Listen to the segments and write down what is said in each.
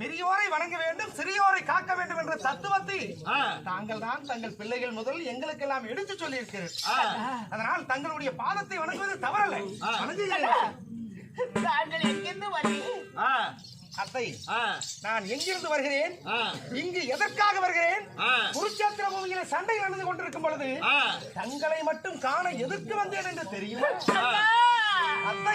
பெரியோரை வணங்க வேண்டும் சிறியோரை காக்க வேண்டும் என்ற தத்துவத்தை தாங்கள் தான் தங்கள் பிள்ளைகள் முதல் எங்களுக்கெல்லாம் எடுத்து சொல்லி அதனால் தங்களுடைய பாதத்தை வணங்குவது வணங்குகிறேன் தாங்கள் எங்கிருந்து வரீங்க அத்தை நான் எங்கிருந்து வருகிறேன்? இங்கு எதற்காக வருகிறேன்? குருச்சேத்திர பூமியில சண்டை நடந்து கொண்டிருக்கும் பொழுது தங்களை மட்டும் காண எதற்கு வந்தேன் என்று தெரியுமா? அத்தை.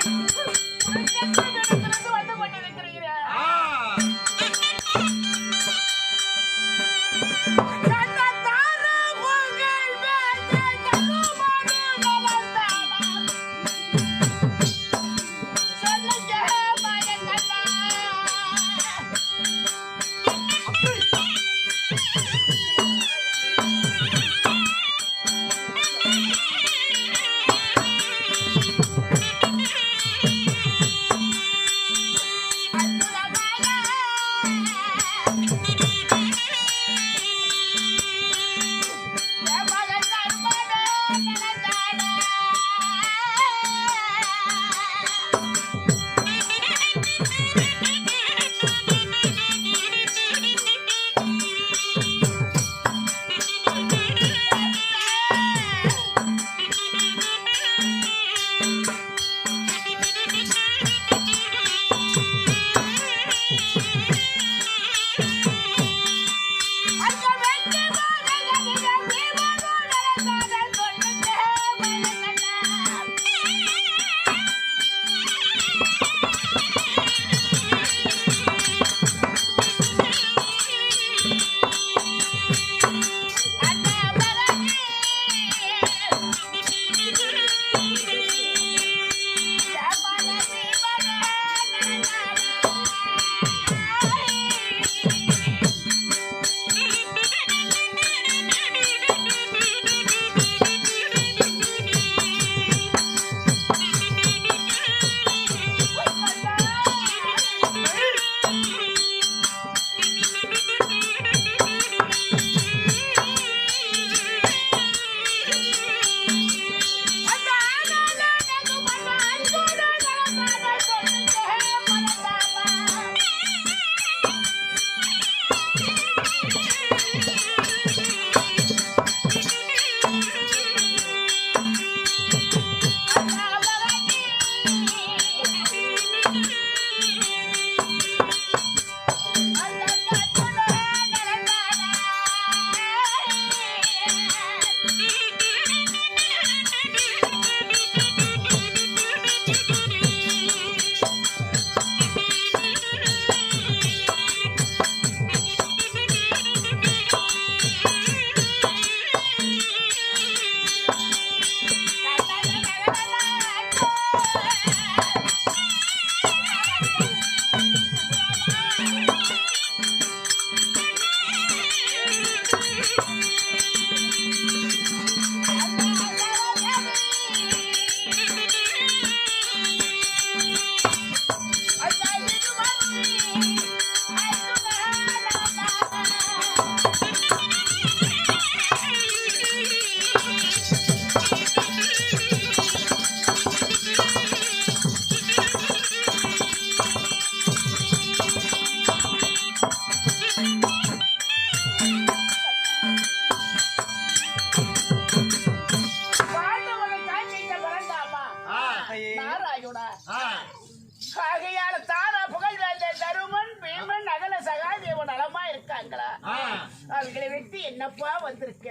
என்னப்பா வந்திருக்க?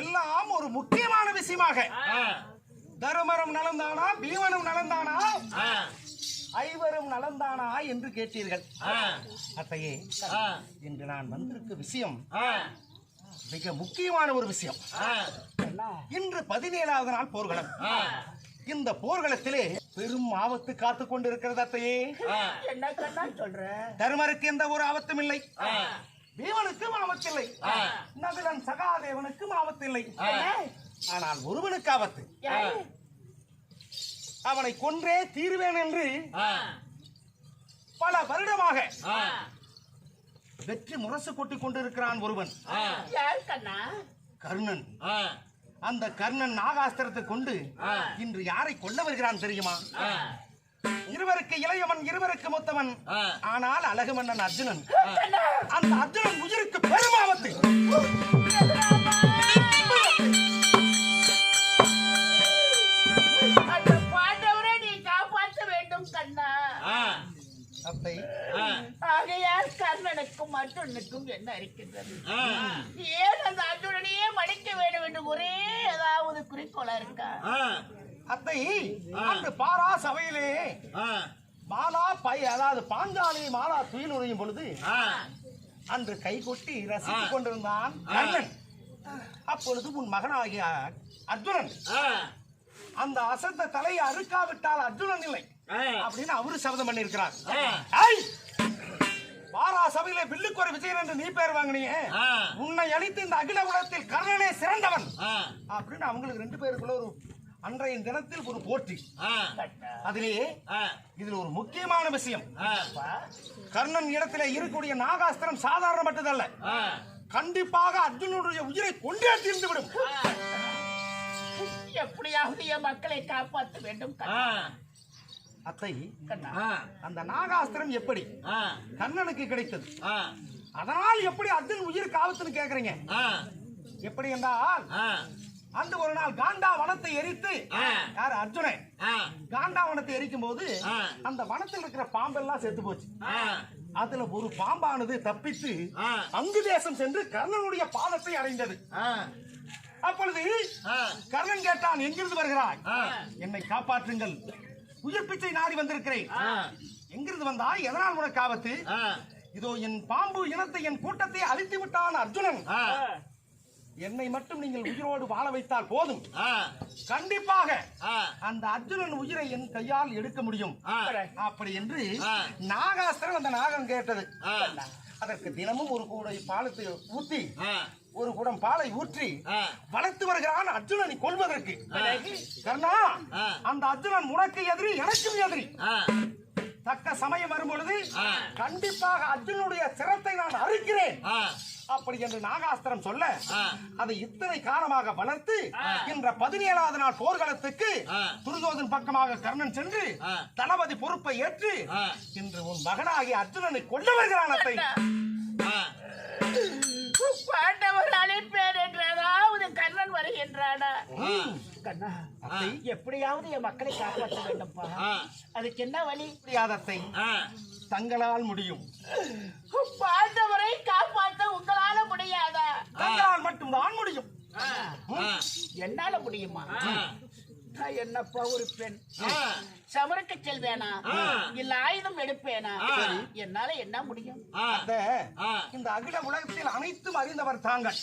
எல்லாம் ஒரு முக்கியமான விஷயமாக. தருமரும் நலந்தானா பீமனும் நலந்தானா? ஐவரும் நலந்தானா என்று கேட்டீர்கள். அத்தையே இன்று நான் வந்திருக்க விஷயம் மிக முக்கியமான ஒரு விஷயம். இன்று பதினேழாவது நாள் போர்க்களம். இந்த போர்க்களத்திலே பெரும் ஆபத்து காத்து கொண்டிருக்கிறது அத்தையே என்ன சொல்ற? தருமருக்கு எந்த ஒரு ஆபத்தும் இல்லை. பீமனுக்கும் ஆபத்தில்லை. நகுலன் சகாதேவனுக்கும் ஆபத்தில்லை. ஆனால் ஒருவனுக்கு ஆபத்து? அவனை கொன்றே தீருவேன் என்று பல வருடமாக வெற்றி முரசு கொட்டிக் கொண்டிருக்கிறான் ஒருவன். யார் கண்ணா? கர்ணன். அந்த கர்ணன் நாகாஸ்திரத்தை கொண்டு இன்று யாரை கொல்ல வருகிறான் தெரியுமா? இருவருக்கு இளையவன் இருவருக்கு மூத்தவன். ஆனால் அழகு மன்னன் அர்ஜுனன். அந்த அர்ஜுனன் உயிருக்கு பெரும் ஆபத்து அந்த பாண்டவரை நீ காப்பாற்ற வேண்டும் கண்ணா. அத்தை ஆகையால் கர்ணனுக்கும் அர்ஜுனனுக்கும் என்ன இருக்கின்றது? ஏன் அந்த அர்ஜுனனையே மடிக்க வேண்டும் என்று ஒரே ஏதாவது குறிக்கோளா இருக்கா? அத்தை அன்று பாரா சபையிலே மாலா பை அதாவது பாஞ்சாலி மாலா துயில் உறையும் பொழுது அன்று கை கொட்டி ரசித்துக் கொண்டிருந்தான் கர்ணன். அப்பொழுது உன் மகனாகிய அர்ஜுனன். அந்த அசத்த தலையை அறுக்காவிட்டால் அர்ஜுனன் இல்லை அப்படின்னு அவரு சபதம் பண்ணியிருக்கிறார். ஐய்! பாரா சபையில வில்லுக்கொரு விஜயன் என்று நீ பேர் வாங்கினியே. உன்னை அழித்து இந்த அகில உலகத்தில் கர்ணனே சிறந்தவன். அப்படின்னு அவங்களுக்கு ரெண்டு பேருக்குள்ள ஒரு அன்றைய தினத்தில் ஒரு போட்டி. அதிலே இதுல ஒரு முக்கியமான விஷயம். கர்ணன் இடத்துல இருக்கக்கூடிய நாகாஸ்திரம் சாதாரணப்பட்டதல்ல. கண்டிப்பாக அர்ஜுனனுடைய உயிரை கொண்டே தீர்ந்து விடும் எப்படியாவது என் மக்களை காப்பாற்ற வேண்டும் அத்தை கண்ணா. அந்த நாகாஸ்திரம் எப்படி? கர்ணனுக்கு கிடைத்தது. அதனால் எப்படி அர்ஜுன் உயிருக்கு ஆபத்துன்னு கேக்குறீங்க? எப்படி என்றால் அந்த ஒரு நாள் காண்டா வனத்தை எரித்து யார் அர்ஜுனன்? காண்டா வனத்தை எரிக்கும் போது அந்த வனத்தில் இருக்கிற பாம்பெல்லாம் செத்து போச்சு. அதுல ஒரு பாம்பானது தப்பித்து அங்கு தேசம் சென்று கர்ணனுடைய பாதத்தை அடைந்தது. அப்பொழுது கர்ணன் கேட்டான் எங்கிருந்து வருகிறாய்? என்னை காப்பாற்றுங்கள். உயிர் பிச்சை நாடி வந்திருக்கிறேன். எங்கிருந்து வந்தாய்? எதனால் உனக்கு ஆபத்து? இதோ என் பாம்பு இனத்தை என் கூட்டத்தை அழித்து விட்டான் அர்ஜுனன் என்னை மட்டும் நீங்கள் உயிரோடு வாழ வைத்தால் போதும். கண்டிப்பாக அந்த அர்ஜுனன் உயிரை என் கையால் எடுக்க முடியும். அப்படி என்று நாகாஸ்திரன் அந்த நாகம் கேட்டது. அதற்கு தினமும் ஒரு கூடை பாலத்தை ஊத்தி ஒரு குடம் பாலை ஊற்றி வளர்த்து வருகிறான் அர்ஜுனனை கொள்வதற்கு கர்ணா அந்த அர்ஜுனன் உனக்கு எதிரி எனக்கும் எதிரி. தக்க சமயம் வரும் பொழுது கண்டிப்பாக அர்ஜுனுடைய சிரத்தை நான் அறுக்கிறேன். அப்படி என்று நாகாஸ்திரம் சொல்ல அதை இத்தனை காலமாக வளர்த்து இன்ற பதினேழாவது நாள் போர்க்களத்துக்கு துரிதோதன் பக்கமாக கர்ணன் சென்று தளபதி பொறுப்பை ஏற்று இன்று உன் மகனாகிய அர்ஜுனனை கொல்ல வருகிறான் வருகின்றானா? கண்ணா எப்படியாவது என் மக்களை காப்பாற்ற வேண்டும்பா. அதுக்கு என்ன வழி? முடியாதத்தை. தங்களால் முடியும். பாண்டவரை காப்பாற்ற உங்களால முடியாதா? தங்களால் மட்டும்தான் முடியும். என்னால முடியுமா? நான் என்னப்பா ஒரு பெண்? சமரக்க செல்வேனா? இல்ல ஆயுதம் எடுப்பேனா? என்னால என்ன முடியும்? இந்த அகில உலகத்தில் அனைத்தும் அறிந்தவர் தாங்கள்.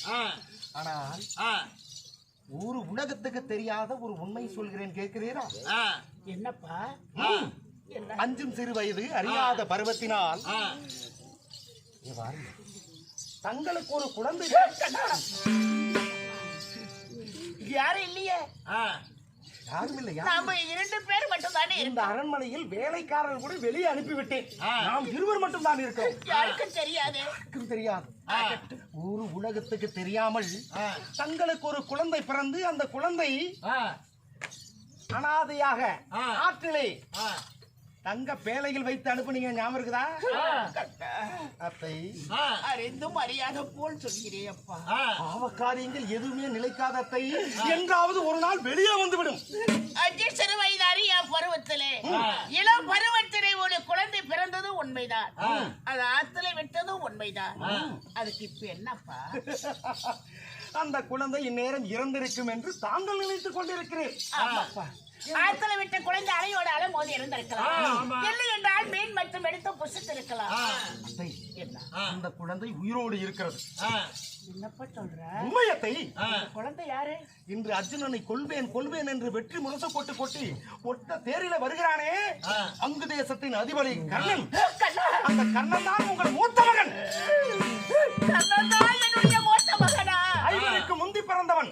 ஆனால் ஒரு உலகத்துக்கு தெரியாத ஒரு உண்மை சொல்கிறேன் கேட்கிறீரா? என்னப்பா? என்ன அஞ்சும் சிறு வயது அறியாத பருவத்தினால். தங்களுக்கு ஒரு குழந்தை யாரும் இல்லையே? யாரும் இல்லையா நாம இரண்டு பேர் மட்டும் தானே இந்த இருக்கோம். அரண்மனையில் வேலைக்காரர்கள் கூட வெளியே அனுப்பிவிட்டேன். நாம் இருவர் மட்டும் தான் இருக்கிறோம் யாருக்கும் தெரியாது. யாருக்கும் தெரியாது. ஒரு உலகத்துக்கு தெரியாமல் தங்களுக்கு ஒரு குழந்தை பிறந்து அந்த குழந்தை அனாதையாக ஆற்றிலே தங்க பேழையில் வைத்து அனுப்புனீங்க ஞாபகம் இருக்குதா? அத்தை அறிந்தும் அறியாத போல் சொல்கிறேன் அப்பா. பாவக்காரியங்கள் எதுவுமே நிலைக்காத அத்தை. என்றாவது ஒரு நாள் வெளியே வந்துவிடும். சிறு வயது அறியா பருவத்திலே. இளம் பருவத்திலே ஒரு குழந்தை பிறந்தது உண்மைதான். அது ஆத்துல விட்டதும் உண்மைதான். அதுக்கு இப்ப என்னப்பா? அந்த குழந்தை இந்நேரம் இறந்திருக்கும் என்று தாங்கள் நினைத்துக் கொண்டிருக்கிறேன். ஆமாப்பா ஆத்துல விட்ட குழந்தை அலையோட அலை மோதி இருந்திருக்கலாம் இல்லை என்றால் மீன் மற்றும் எடுத்து புசித்திருக்கலாம். அத்தை என்ன? அந்த குழந்தை உயிரோடு இருக்கிறது. என்னப்பா சொல்ற? உண்மையத்தை குழந்தை யாரு? இன்று அர்ஜுனனை கொல்வேன் கொல்வேன் என்று வெற்றி முரச கொட்டு கொட்டி ஒட்ட தேரில வருகிறானே. அங்கு தேசத்தின் அதிபதி கர்ணன். அந்த கர்ணன் தான் உங்கள் மூத்த மகன். பிறந்தவன்.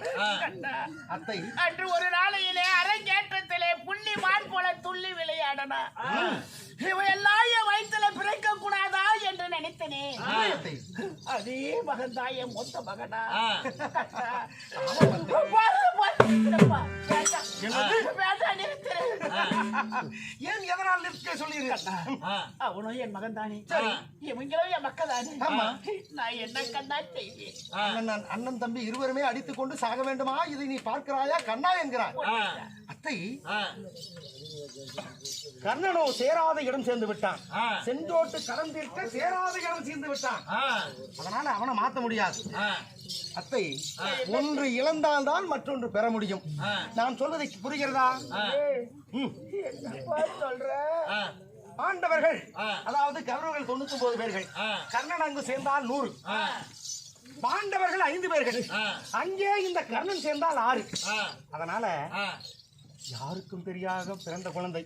அத்தை. அன்று ஒரு நாளையிலே அரங்கேற்றத்திலே புள்ளி மான் போல துள்ளி விளையாடனா. இவையெல்லாம் என் வயிற்றுல பிறக்க கூடாதா என்று நினைத்தனே அதே மகன். தான் என் மொத்த மகனா. ஏன் எதனால் நிற்க சொல்லியிருக்க அவனும் என் மகன் தானே இவங்களும் என் மக்கள் தானே. நான் என்ன கண்ணா செய்வேன்? அண்ணன் அண்ணன் தம்பி இருவருமே அடித்துக் கொண்டு சாக வேண்டுமா? இதை நீ பார்க்கிறாயா? கண்ணா என்கிறாய் அத்தை கர்ணனோ சேராத இடம் சேர்ந்து விட்டான். செஞ்சோட்டு கடன் தீர்க்க சேர்ந்து விட்டான். அதனால அவனை மாத்த முடியாது. அத்தை ஒன்று இழந்தால்தான் மற்றொன்று பெற முடியும். நான் சொல்வதை புரிகிறதா? சொல்ற? ஆண்டவர்கள் அதாவது கௌரவர்கள் தொண்ணூத்தி ஒன்பது பேர்கள் கர்ணன் அங்கு சேர்ந்தால் நூறு. பாண்டவர்கள் ஐந்து பேர்கள். அங்கே இந்த கர்ணன் சேர்ந்தால் ஆறு. அதனால யாருக்கும் தெரியாத பிறந்த குழந்தை.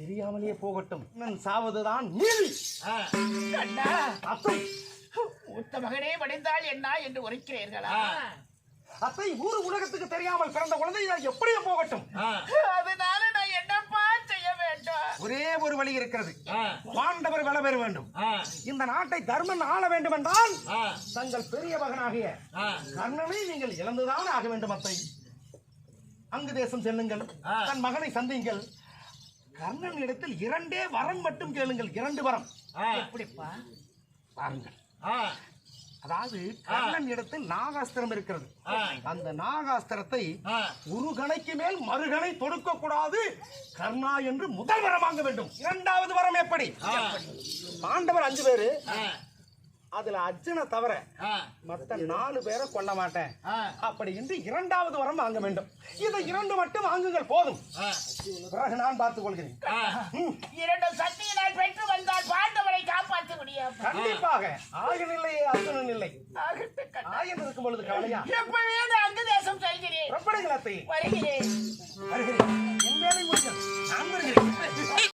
தெரியாமலே போகட்டும். கர்ணன் சாவதுதான் நீதி. கண்ணா மூத்த மகனே வடிந்தால் என்ன என்று உரைக்கிறீர்களா? அத்தை ஊர் உலகத்துக்கு தெரியாமல் பிறந்த குழந்தை நான் எப்படியே போகட்டும். அதனால நான் என்னப்பா செய்ய வேண்டும்? ஒரே ஒரு வழி இருக்கிறது. பாண்டவர் வள பெற வேண்டும். இந்த நாட்டை தர்மன் ஆள வேண்டும் என்றால் தங்கள் பெரிய மகனாகிய கர்ணனை நீங்கள் இழந்துதான் ஆக வேண்டும் அத்தை அங்கு தேசம் செல்லுங்கள். தன் மகனை சந்தியுங்கள். கர்ணன் இடத்தில் இரண்டே வரம் மட்டும் கேளுங்கள். இரண்டு வரம். எப்படிப்பா? பாருங்கள். அதாவது கர்ணன் இடத்தில் நாகாஸ்திரம் இருக்கிறது. அந்த நாகாஸ்திரத்தை ஒரு கணைக்கு மேல் மறுகணை தொடுக்க கூடாது கர்ணா என்று முதல் வரம் வாங்க வேண்டும். இரண்டாவது வரம் எப்படி? பாண்டவர் அஞ்சு பேரு. அதுல அர்ஜுன தவிர மத்த நாலு பேரை கொல்ல மாட்டேன். அப்படி என்று இரண்டாவது வரம் வாங்க வேண்டும். இதை இரண்டு மட்டும் வாங்குங்கள் போதும். பிறகு நான் பார்த்துக் கொள்கிறேன். இரண்டு சக்தியை நான் பெற்று வந்தால் பாண்டவரை காப்பாற்ற முடியும் கண்டிப்பாக. ஆயன் இல்லை அர்ஜுனன் இல்லை. ஆயன் இருக்கும் பொழுது கவலையா? எப்பவே நான் அங்கு தேசம் செல்கிறேன். வருகிறேன். வருகிறேன். என் வேலை முடியும்.